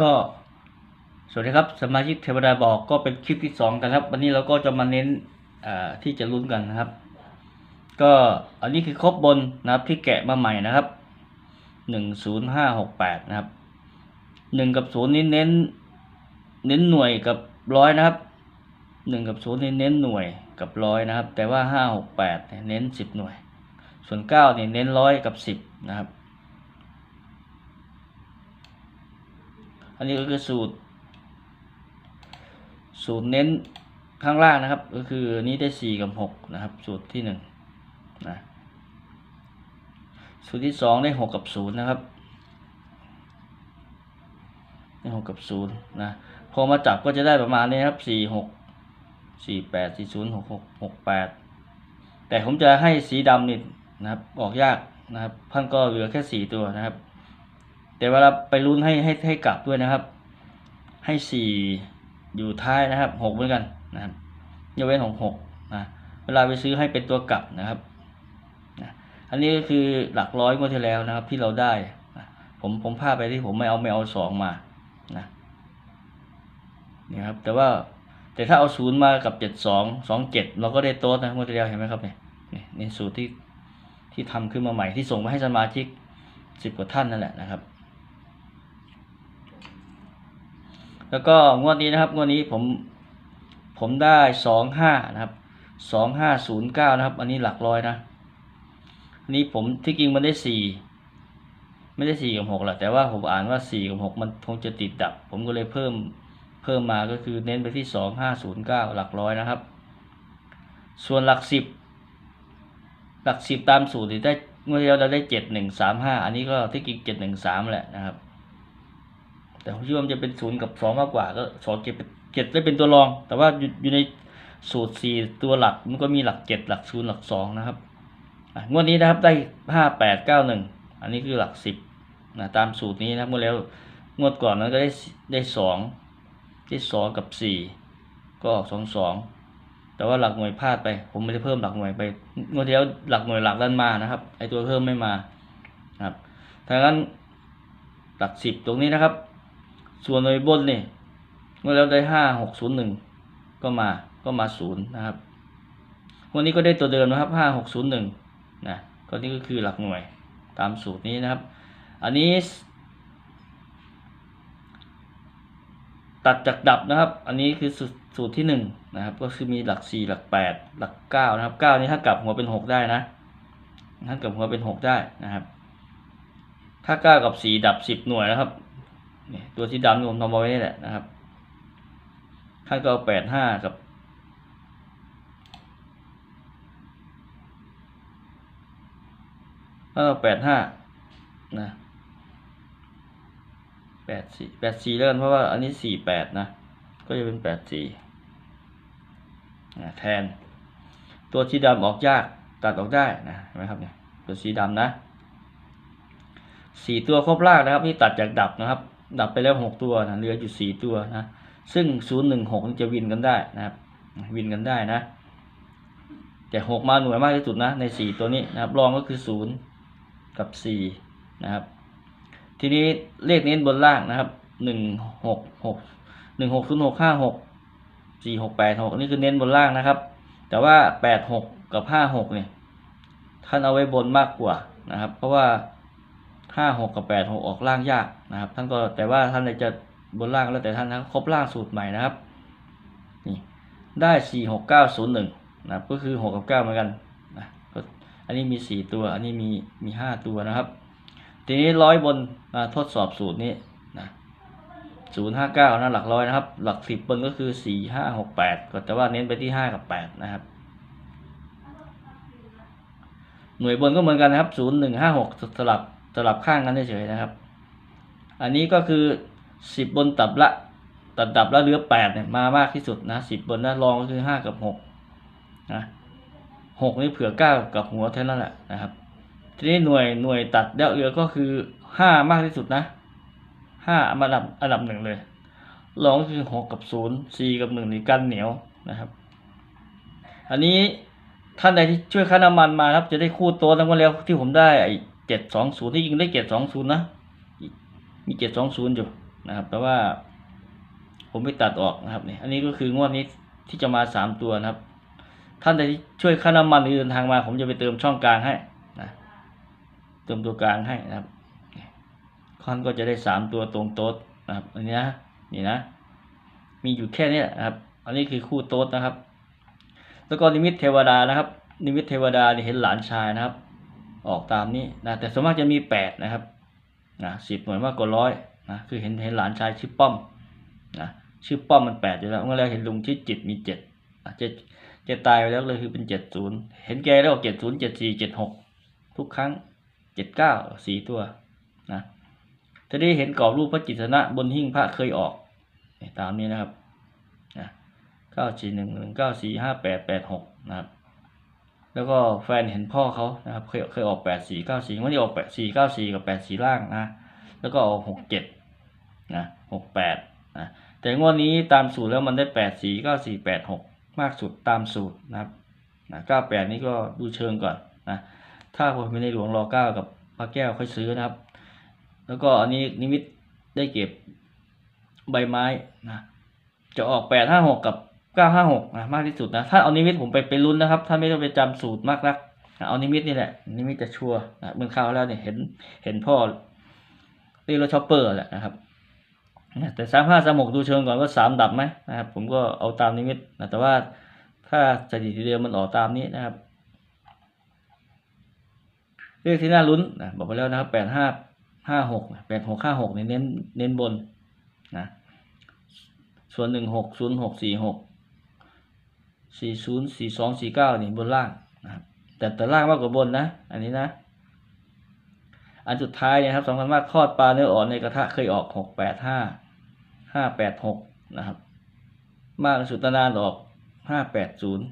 ก็สวัสดีครับสมาชิกเทวดาบอกก็เป็นคลิปที่สองกันครับ วันนี้เราก็จะมาเน้นที่จะลุ้นกันนะครับ ก็อันนี้คือครบบนนะครับที่แกะมาใหม่นะครับหนึ่งศูนย์ห้าหกแปดนะครับหนึ่งกับศูนย์นี้เน้น เน้นหน่วยกับร้อยนะครับหนึ่งกับศูนย์นี่เน้นหน่วยกับร้อยนะครับ แต่ว่าห้าหกแปดเน้นสิบหน่วย ส่วนเก้าเนี่ยเน้นร้อยกับสิบนะครับ อันนี้ก็คือสูตร สูตรเน้นข้างล่างนะครับ ก็คือนี้ได้สี่กับหกนะครับ สูตรที่หนึ่งนะสูตรที่สองได้หกกับศูนย์นะครับได้หกกับศูนย์นะพอมาจับก็จะได้ประมาณนี้ครับสี่หกสี่แปดสี่ศูนย์หกหกหกแปดแต่ผมจะให้สีดำนี่นะครับออกยากนะครับพันก็เหลือแค่สี่ตัวนะครับ แต่เวลาไปลุ้นให้ให้ให้กลับด้วยนะครับ ให้สี่อยู่ท้ายนะครับหกเหมือนกันนะครับยกเว้นหกหกนะเวลาไปซื้อให้เป็นตัวกลับนะครับนะอันนี้ก็คือหลักร้อยงวดที่แล้วนะครับที่เราได้นะผมผมพลาดไปที่ผมไม่เอาไม่เอาสองมานะนี่ครับแต่ว่าแต่ถ้าเอาศูนย์มากับเจ็ดสองสองเจ็ดเราก็ได้โต๊ะนะงวดที่แล้วเห็นไหมครับเนี่ยนี่นี่สูตรที่ที่ทำขึ้นมาใหม่ที่ส่งมาให้สมาชิกสิบกว่าท่านนั่นแหละนะครับ แล้วก็งวดนี้นะครับงวดนี้ผมผมได้สองห้านะครับสองห้าศูนย์เก้านะครับ อันนี้หลักร้อยนะอันนี้ผมที่จริงมันได้สี่ไม่ได้สี่กับหกแหละแต่ว่าผมอ่านว่าสี่กับหกมันคงจะติดดับ ผมก็เลยเพิ่มเพิ่มมาก็คือเน้นไปที่สองห้าศูนย์เก้าหลักร้อยนะครับ ส่วนหลักสิบหลักสิบตามสูตรที่ได้เมื่อเราได้เจ็ดหนึ่งสามห้าอันนี้ก็ที่จริงเจ็ดหนึ่งสามแหละนะครับ แต่ผมเชื่อว่ามันจะเป็นศูนย์กับสองมากกว่าก็สองเจ็ดเจ็ดได้เป็นตัวรอง แต่ว่าอยู่ในสูตรสี่ตัวหลักมันก็มีหลักเจ็ดหลักศูนย์หลักสองนะครับงวดนี้นะครับได้ห้าแปดเก้าหนึ่งอันนี้คือหลักสิบนะตามสูตรนี้นะครับเมื่อแล้วงวดก่อนนั้นก็ได้ได้สองได้สองกับสี่ก็ออกสองสองแต่ว่าหลักหน่วยพลาดไป ผมไม่ได้เพิ่มหลักหน่วยไปงวดที่แล้วหลักหน่วยหลักด้านมานะครับไอตัวเพิ่มไม่มาครับทางนั้นหลักสิบตรงนี้นะครับ ส่วนหน่วยบนนี่เมื่อเราได้ห้าหกศูนย์หนึ่งก็มาก็มาศูนย์นะครับวันนี้ก็ได้ตัวเดิมนะครับห้าหกศูนย์หนึ่งนะก็นี่ก็คือหลักหน่วยตามสูตรนี้นะครับ อันนี้ ตัดจากดับนะครับ อันนี้คือสูตรที่หนึ่งนะครับ ก็คือมีหลักสี่หลักแปดหลักเก้านะครับเก้านี้ถ้ากลับหัวเป็นหกได้นะถ้ากลับหัวเป็นหกได้นะครับถ้าเก้ากับสี่ดับสิบหน่วยนะครับ นี่ตัวที่ดำนี่ผมทำเอาไว้นี่แหละนะครับท่านก็เอาแปดห้ากับท่าเอาแปดห้านะแปดสี่แปดสี่เลื่อนเพราะว่าอันนี้สี่แปดนะ ก็จะเป็นแปดสี่แทน ตัวสีดำออกยากตัดออกได้นะเห็นไหมครับเนี่ยตัวสีดำนะสี่ตัวครบลางนะครับนี่ตัดจากดับนะครับ ดับไปแล้วหกตัวนะเหลืออยู่สี่ตัวนะซึ่งศูนย์หนึ่งหกจะวินกันได้นะครับวินกันได้นะ แต่หกมาหน่วยมากที่สุดนะในสี่ตัวนี้นะครับรองก็คือศูนย์กับสี่นะครับ ทีนี้เลขเน้นบนล่างนะครับหนึ่งหกหกหนึ่งหกศูนย์หกห้าหกสี่หกแปดหกนี่คือเน้นบนล่างนะครับ แต่ว่าแปดหกกับห้าหกเนี่ยท่านเอาไว้บนมากกว่านะครับ เพราะว่า ห้าหกกับแปดหกออกล่างยากนะครับ ท่านก็แต่ว่าท่านจะบนล่างแล้วแต่ท่านนะครบล่างสูตรใหม่นะครับนี่ได้สี่หกเก้าศูนย์หนึ่งนะก็คือหกกับเก้าเหมือนกันนะก็อันนี้มีสี่ตัว อันนี้มีมีห้าตัวนะครับ ทีนี้ร้อยบนทดสอบสูตรนี้นะศูนย์ห้าเก้านะหลักร้อยนะครับ หลักสิบบนก็คือสี่ห้าหกแปดก็แต่ว่าเน้นไปที่ห้ากับแปดนะครับหน่วยบนก็เหมือนกันนะครับศูนย์หนึ่งห้าหกสลับ สลับข้างกันเฉยๆนะครับ อันนี้ก็คือสิบบนตับละตัดดับละเหลือแปดเนี่ยมามากที่สุดนะสิบบนนะรองก็คือห้ากับหกนะหกนี่เผื่อเก้ากับหัวเท่านั้นแหละนะครับ ทีนี้หน่วยหน่วยตัดแล้วเหลือก็คือห้ามากที่สุดนะห้ามาดับอันดับหนึ่งเลยรองก็คือหกกับศูนย์สี่กับหนึ่งนี่กันเหนียวนะครับ อันนี้ท่านใดที่ช่วยค่าน้ำมันมาครับ จะได้คู่โต๊ะทั้งวันแล้วที่ผมได้ เจ็ดสองศูนย์ที่ยิงได้เจ็ดสองศูนย์นะ มีเจ็ดสองศูนย์อยู่นะครับ แต่ว่าผมไปตัดออกนะครับเนี่ยอันนี้ก็คืองวดนี้ที่จะมาสามตัวนะครับ ท่านใดที่ช่วยค่าน้ำมันหรือเดินทางมา ผมจะไปเติมช่องกลางให้นะเติมตัวกลางให้นะครับท่านก็จะได้สามตัวตรงโต๊ดนะครับอันนี้นะนี่นะ มีอยู่แค่นี้นะครับ อันนี้คือคู่โต๊ดนะครับ แล้วก็นิมิตเทวดานะครับ นิมิตเทวดานี่เห็นหลานชายนะครับ ออกตามนี้นะแต่ส่วนมากจะมีแปดนะครับนะสิบหน่วยมากกว่าร้อยนะคือเห็นเห็นหลานชายชื่อป้อมนะชื่อป้อมมันแปดอยู่แล้วเมื่อเราเห็นลุงชื่อจิตมีเจ็ดอะเจ็ดเจ็ดตายไปแล้วเลยคือเป็นเจ็ดศูนย์เห็นแกแล้วเจ็ดศูนย์เจ็ดสี่เจ็ดหกทุกครั้งเจ็ดเก้าสี่ตัวนะทีนี้เห็นกรอบรูปพระจิตนะบนหิ้งพระเคยออกตามนี้นะครับนะเก้าสี่หนึ่งหนึ่งเก้าสี่ห้าแปดแปดหกนะครับ แล้วก็แฟนเห็นพ่อเขานะครับเคยเคยออกแปดสี่เก้าสี่ไม่ได้ออกแปดสี่เก้าสี่กับแปดสี่ล่างนะแล้วก็ออกหกเจ็ดนะหกแปดนะแต่งวดนี้ตามสูตรแล้วมันได้แปดสี่เก้าสี่แปดหกมากสุดตามสูตรนะครับนะเก้าแปดนี้ก็ดูเชิงก่อนนะถ้าผมไม่ได้หลวงรอเก้ากับพระแก้วค่อยซื้อนะครับ แล้วก็อันนี้นิมิตได้เก็บใบไม้นะจะออกแปดห้าหกกับ เก้าห้าหกนะมากที่สุดนะถ้าเอานิมิตผมไปไปลุ้นนะครับถ้าไม่ต้องไปจำสูตรมากนักนะเอานิมิตนี่แหละนิมิตจะชัวร์นะเมื่อคราวแล้วเนี่ยเห็นเห็นพ่อเรียกรถชอปเปอร์แหละนะครับแต่สามห้าสามหกดูเชิงก่อนว่าสามดับไหมนะครับ ผมก็เอาตามนิมิตนะแต่ว่าถ้าสถิติเดิมมันออกตามนี้นะครับเรื่องที่น่าลุ้นนะบอกไปแล้วนะครับแปดห้าห้าหกแปดหกห้าหกเนี่ยเน้นเน้นบนนะส่วนหนึ่งหกศูนย์หกสี่หก สี่ศูนย์สี่สองสี่เก้านี่บนล่างนะครับแต่แต่ล่างมากกว่าบนนะ อันนี้นะ อันสุดท้ายเนี่ยครับสำคัญมากทอดปลาเนื้ออ่อนในกระทะเคยออกหกแปดห้าห้าแปดหกนะครับ มากสุดตานานออกห้าแปดศูนย์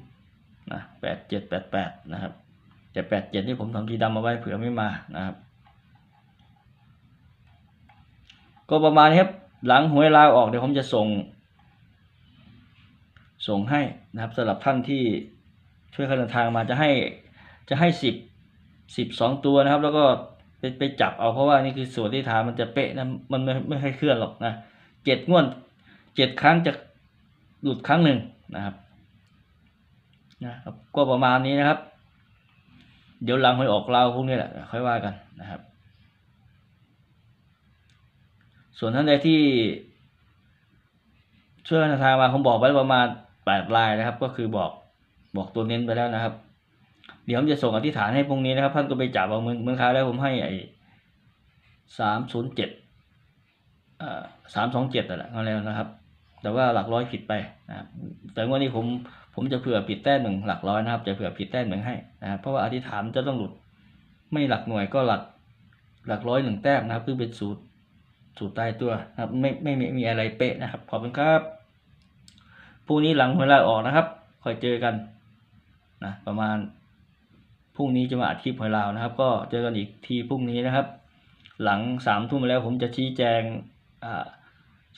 นะแปดเจ็ดแปดแปดนะครับแต่แปดเจ็ดนี่ผมทำทีดำมาไว้เผื่อไม่มานะครับ ก็ประมาณนี้ครับหลังหวยลาออกเดี๋ยวผมจะส่ง ส่งให้นะครับสำหรับท่านที่ช่วยการเดินทางมาจะให้จะให้สิบสิบสองตัวนะครับ แล้วก็ไปไปจับเอาเพราะว่านี่คือส่วนที่ฐานมันจะเป๊ะนะมันไม่ไม่ให้เคลื่อนหรอกนะเจ็ดงวดเจ็ดครั้งจะหลุดครั้งหนึ่งนะครับนะครับก็ประมาณนี้นะครับ เดี๋ยวหลังหวยออกลาพวกนี้แหละค่อยว่ากันนะครับ ส่วนท่านใดที่ช่วยกันทางมาผมบอกไว้ประมาณ แปดลายนะครับ ก็คือบอกบอกตัวเน้นไปแล้วนะครับ เดี๋ยวผมจะส่งอธิษฐานให้พรุ่งนี้นะครับท่านก็ไปจับเอาเมืองเมืองค้าแล้วผมให้ไอ้สามศูนย์เจ็ดอ่าสามสองเจ็ดแต่นแหละเอาแล้วนะครับ แต่ว่าหลักร้อยผิดไปนะครับแต่วันนี้ผมผมจะเผื่อผิดแต้มหนึ่งหลักร้อยนะครับ จะเผื่อผิดแต้มหนึ่งให้นะครับเพราะว่าอธิษฐานจะต้องหลุด ไม่หลักหน่วยก็หลักหลักร้อยหนึ่งแต้มนะครับคือเป็นสูตรสูตรตายตัวนะครับ ไม่ไม่ไม่มีอะไรเป๊ะนะครับขอบคุณครับ พรุ่งนี้หลังเวลาออกนะครับค่อยเจอกันนะประมาณพรุ่งนี้จะมาอัดคลิปหวยลาวนะครับ ก็เจอกันอีกทีพรุ่งนี้นะครับ หลังสามทุ่มแล้วผมจะชี้แจงอ่า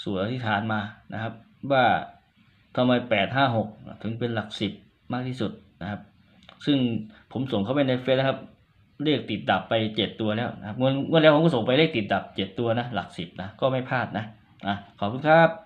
สูตรอธิษฐานมานะครับ ว่าทำไมแปดห้าหกถึงเป็นหลักสิบมากที่สุดนะครับ ซึ่งผมส่งเข้าไปในเฟซนะครับเลขติดดับไปเจ็ดตัวแล้วนะครับเมื่อเมื่อแล้วผมก็ส่งไปเลขติดดับเจ็ดตัวนะหลักสิบนะก็ไม่พลาดนะอะขอบคุณครับ